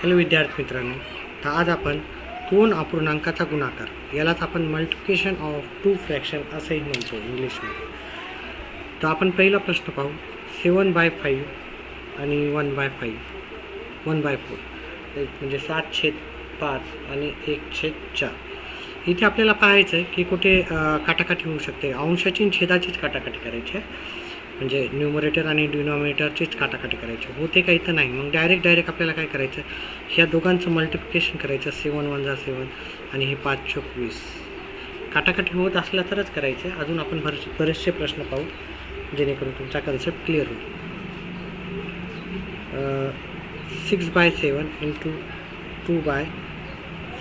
Hello विद्यार्थी मित्रांनो तर आज आपण दोन अपूर्णांकाचा गुणाकार यालाच आपण मल्टिप्लिकेशन ऑफ टू फ्रॅक्शन असंही म्हणतो इंग्लिशमध्ये. तर आपण पहिला प्रश्न पाहू. सेवन बाय फाईव्ह आणि one by five one by four म्हणजे सात छेद पाच आणि एक छेद चार. इथे आपल्याला पाहायचं आहे की कुठे काटाकाटी होऊ शकते. अंशाची छेदाचीच काटाकाटी करायची आहे. म्हणजे न्युमरेटर आणि डिनॉमिनेटरचीच काटाकाटी करायची. होते काही तर नाही. मग डायरेक्ट डायरेक्ट आपल्याला काय करायचं? ह्या दोघांचं मल्टिप्लिकेशन करायचं. सेवन वन जा सेवन आणि हे पाच चोक वीस. काटाकाटी होत असला तरच करायचं. अजून आपण बरेच बरेचसे प्रश्न पाहू जेणेकरून तुमचा कन्सेप्ट क्लिअर होईल. Six by seven into two by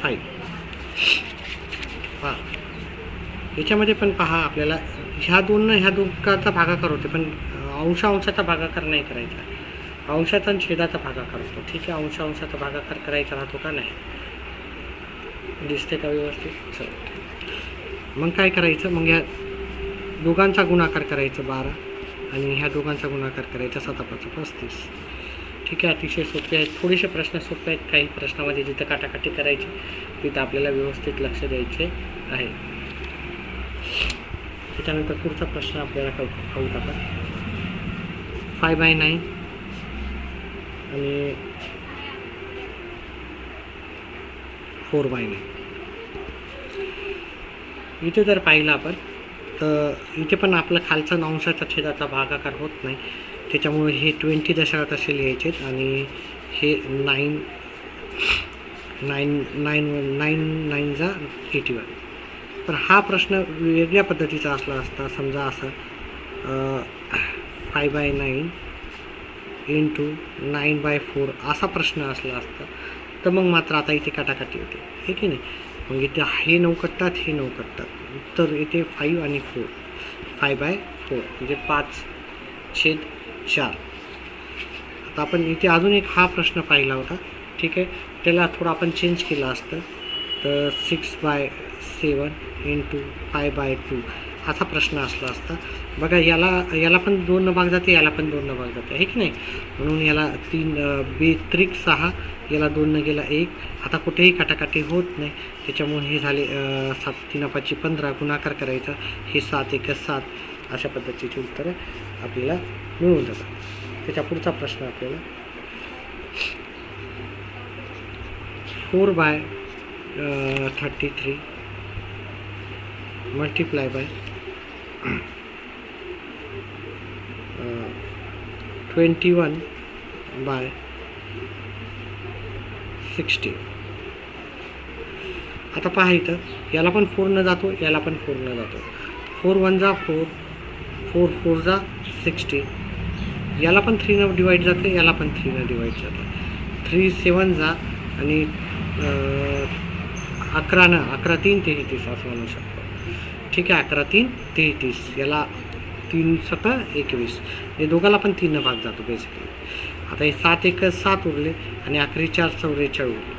five हां. याच्यामध्ये पण पहा आपल्याला ह्या दोन ह्या दुःखाचा भागाकार होते पण अंशांशाचा अंशाचा भागाकार नाही करायचा. अंशाचा आणि छेदाचा भागाकार होतो. ठीक आहे अंशांशाचा भागाकार करायचा राहतो का नाही? दिसते का व्यवस्थित? चल. मग काय करायचं? मग ह्या दोघांचा गुणाकार करायचं बारा आणि ह्या दोघांचा गुणाकार करायचा सतापाचं पस्तीस. ठीक आहे अतिशय सोपे आहेत. थोडेसे प्रश्न सोपे आहेत. काही प्रश्नामध्ये जिथं काटाकाटी करायची तिथं आपल्याला व्यवस्थित लक्ष द्यायचे आहे. त्याच्यानंतर पुढचा प्रश्न आपल्याला कळ कळू टाका. फाय बाय नाईन आणि फोर बाय नाईन इथे जर पाहिलं आपण तर इथे पण आपलं खालचा अंशाचा छेदाचा भागाकार होत नाही. त्याच्यामुळे हे ट्वेंटी दशकात असे लिहायचे आणि हे nine nine nine nine nine जा एटी वन तर हा प्रश्न वेगळ्या पद्धतीचा असला असता समजा असं five by nine into nine by four असा प्रश्न असला असता तर मग मात्र आता इथे काटाकाटी होते. हे की नाही? मग इथे हे नऊ कटतात हे नऊ कटतात. उत्तर इथे फाईव्ह आणि फोर फाय बाय फोर म्हणजे पाच छेद चार. आता आपण इथे अजून एक हा प्रश्न पाहिला होता. ठीक आहे? त्याला थोडं आपण चेंज केलं असतं. तर six by seven into five by two असा प्रश्न असला असता. बघा याला याला पण दोन भाग जाते याला पण दोन भाग जाते आहे की नाही? म्हणून याला तीन बे बेत्रिक सहा याला दोननं गेला एक. आता कुठेही काटाकाटी होत नाही. त्याच्यामुळे हे झाले सात तीन पाचशे पंधरा. गुणाकार करायचा. हे सात एक सात अशा पद्धतीची उत्तरं आपल्याला मिळून जातात. त्याच्या पुढचा प्रश्न आपल्याला. Four by thirty three. Multiply by twenty one by sixty आता पहा इथं याला पण फोरनं जातो याला पण फोरनं जातो. फोर वन जा फोर फोर फोर जा सिक्स्टी याला पण थ्रीनं डिवाईड जातं याला पण थ्रीनं डिवाईड जातं. थ्री सेवन जा आणि uh, अकरानं अकरा तीन तेहतीस असं म्हणू शकतो. ठीक आहे अकरा तीन तेहतीस याला तीन सतरा एकवीस. हे दोघाला पण तीन भाग जातो बेसिकली आता हे सात एक सात उरले आणि अकरा चार चौवेचाळीस उरले.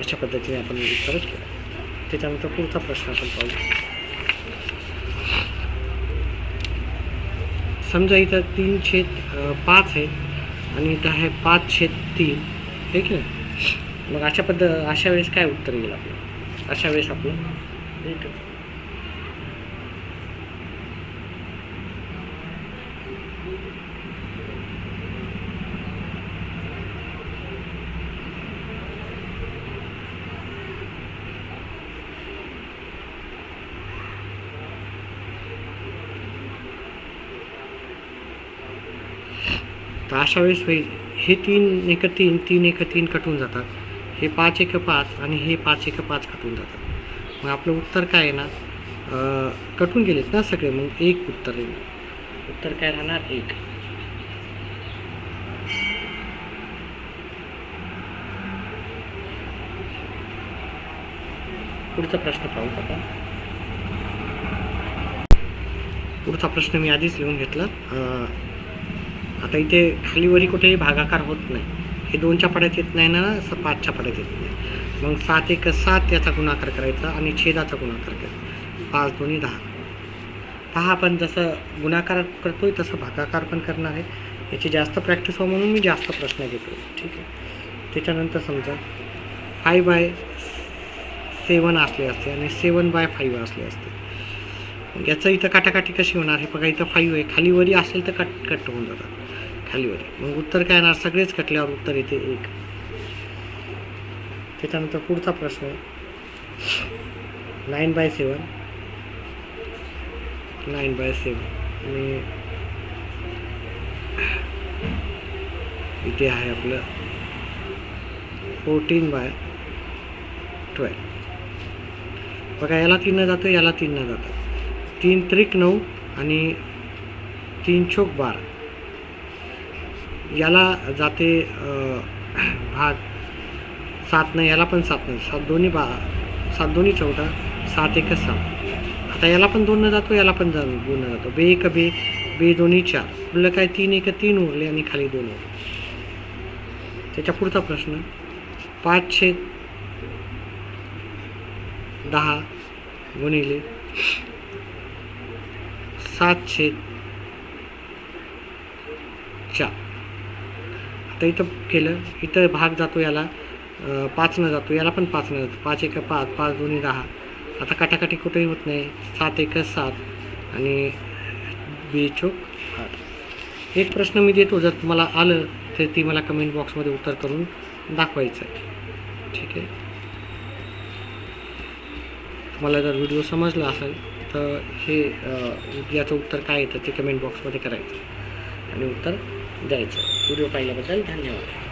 अशा पद्धतीने आपण उत्तर केलं. त्याच्यानंतर पुढचा प्रश्न आपण पाहू. समजा इथं तीन छेद पाच आहे आणि इथं आहे पाच छेद तीन. ठीक की नाही मग अशा पद्ध अशा वेळेस काय उत्तर येईल आपलं? अशा वेळेस आपलं? एक तर अशा वेळेस होईल हे तीन एक तीन तीन एक तीन कटून जातात. हे पाच एक पाच आणि हे पाच एक पाच कटून जातात. मग आपलं उत्तर काय आहे ना? कटून गेलेत ना सगळे मग एक उत्तर येईल उत्तर काय राहणार? एक. पुढचा प्रश्न पाहू आपण. पुढचा प्रश्न मी आधीच लिहून घेतला. आता इथे खालीवरी कुठेही भागाकार होत नाही. हे दोनच्या पाड्यात येत नाही ना असं पाचच्या पाड्यात येत नाही. मग सात एक सात याचा गुणाकार करायचा आणि छेदाचा गुणाकार करायचा. पाच दोन्ही दहा. पहा आपण जसं गुणाकार करतोय तसं भागाकार पण करणार आहे. याची जास्त प्रॅक्टिस हो म्हणून मी जास्त प्रश्न घेतो ठीक आहे. त्याच्यानंतर समजा फाय बाय सेवन असले असते आणि सेवन बाय फाईव्ह असले असते. मग याचं इथं काटाकाटी कशी होणार? हे बघा इथं फाईव्ह आहे. खालीवरी असेल तर कट कट होऊन जातात. खालीवरी. मग उत्तर काय येणार? सगळेच कटल्यावर उत्तर येते एक. त्याच्यानंतर पुढचा प्रश्न nine by seven nine by seven आणि इथे आहे आपलं फोर्टीन बाय ट्वेल्व बघा याला तीननं जातं याला तीननं जातं. तीन त्रिक नऊ आणि तीन चोक बारा. याला जाते भाग भाग सातनं याला पण सातनं सात दोन्ही बा सात दोन्ही चौदा सात एक सात आता याला पण दोननं जातो याला पण जा दोननं जातो. बे एक बे बे दोन्ही चार. उरलं काय तीन एक तीन उरले आणि खाली दोन उरले. त्याच्या पुढचा प्रश्न पाच छेद दहा गुणिले सात छेद चार. तर इथं केलं. इथं भाग जातो याला पाचनं जातो. याला पण पाचनं जातो. पाच एक पाच पाच दोन्ही दहा. आता काटाकाटी कुठेही होत नाही. सात एक सात. आणि बी चोक आठ एक प्रश्न मी देतो. जर तुम्हाला आलं तर ती मला कमेंट बॉक्समध्ये उत्तर करून दाखवायचं आहे. ठीक आहे? तुम्हाला जर व्हिडिओ समजला असेल तर हे याचं उत्तर काय येतं ते कमेंट बॉक्समध्ये करायचं आणि उत्तर द्यायचं व्हिडिओ पाहिल्याबद्दल धन्यवाद.